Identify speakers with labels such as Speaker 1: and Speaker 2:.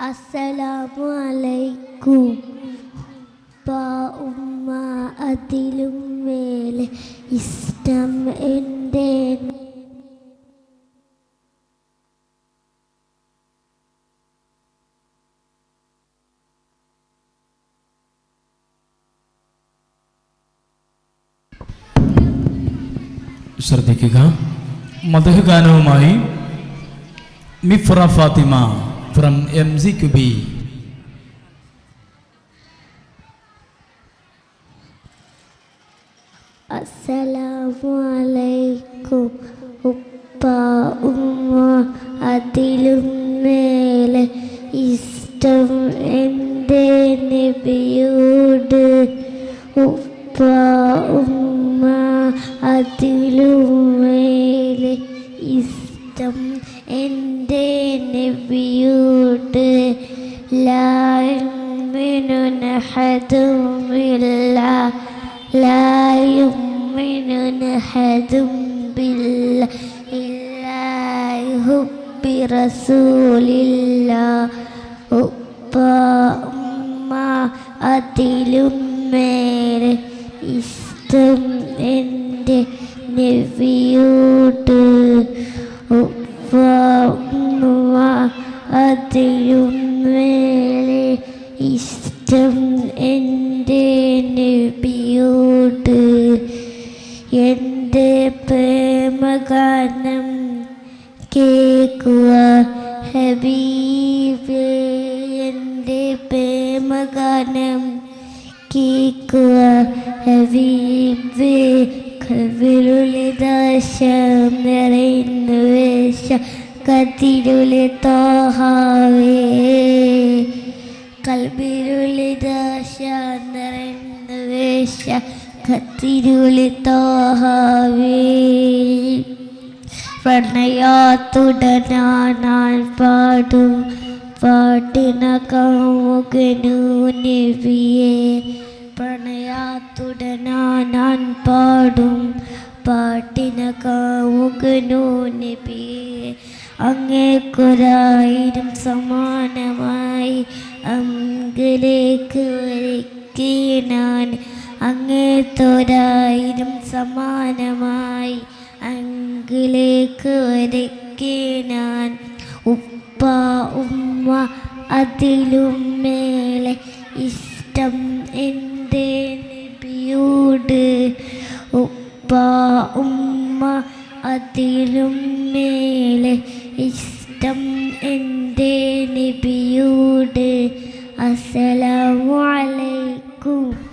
Speaker 1: അസ്സലാമു അലൈക്കും. ഉമ്മ അതിലും മേലെ ഇഷ്ടം എന്റെ
Speaker 2: ശ്രദ്ധിക്കുക. മധുഗാനവുമായി മിഫ്ര ഫാത്തിമ. കുബി
Speaker 1: അസ്സലാമു അലൈക്കും ഉപ്പ ഉമ്മ അതിലും മേലെ ഇഷ്ടം എന്റെ നബിയോട് ഉപ്പ ഉമ്മ അതിലും മേലെ ഇഷ്ടം എന്റെ നബിയോട് തൊട്ട് ലായുമിനു നഹതുമില്ല ലായുമിനു നഹതും ബില്ല ഇല്ലാഹുബി റസൂലില്ല ഉപ്പ ഉമ്മ അതിലും മേലെ ഇഷ്ടം എന്റെ നബിയോട്ട് ഉപ്പ ഉമ്മ അതിലും ഇഷ്ടം എന്റെ നബിയോട്. എന്റെ പ്രേമഗാനം കേൾക്കുക ഹബീബേ. എന്റെ പ്രേമഗാനം കേൾക്കുക ഹബീബേ. കവിരുളിതാശം നിറയുന്നു വേശ കത്തിരുളി തോഹാവേ കൽബിരുളി വേശ കത്തിരുളി തോഹാവേ പ്രണയാത്തുടനാൻ പാടും പാട്ടിന കമുകനു നബിയെ പ്രണയാത്തുടനാൻ പാടും പാട്ടിന കമുകനു നബിയെ അങ്ങേക്കൊരായിരം സമാനമായി അങ്കിലേക്ക് വരയ്ക്കീണാൻ അങ്ങേത്തൊരായിരം സമാനമായി അങ്കിലേക്ക് വരയ്ക്കീണാൻ ഉപ്പ ഉമ്മ അതിലും മേലെ ഇഷ്ടം എന്തേ ഉമ്മ അതിലും മേലെ ഇഷ്ടം എന്റെ നബിയോട്. അസലവാലേക്കും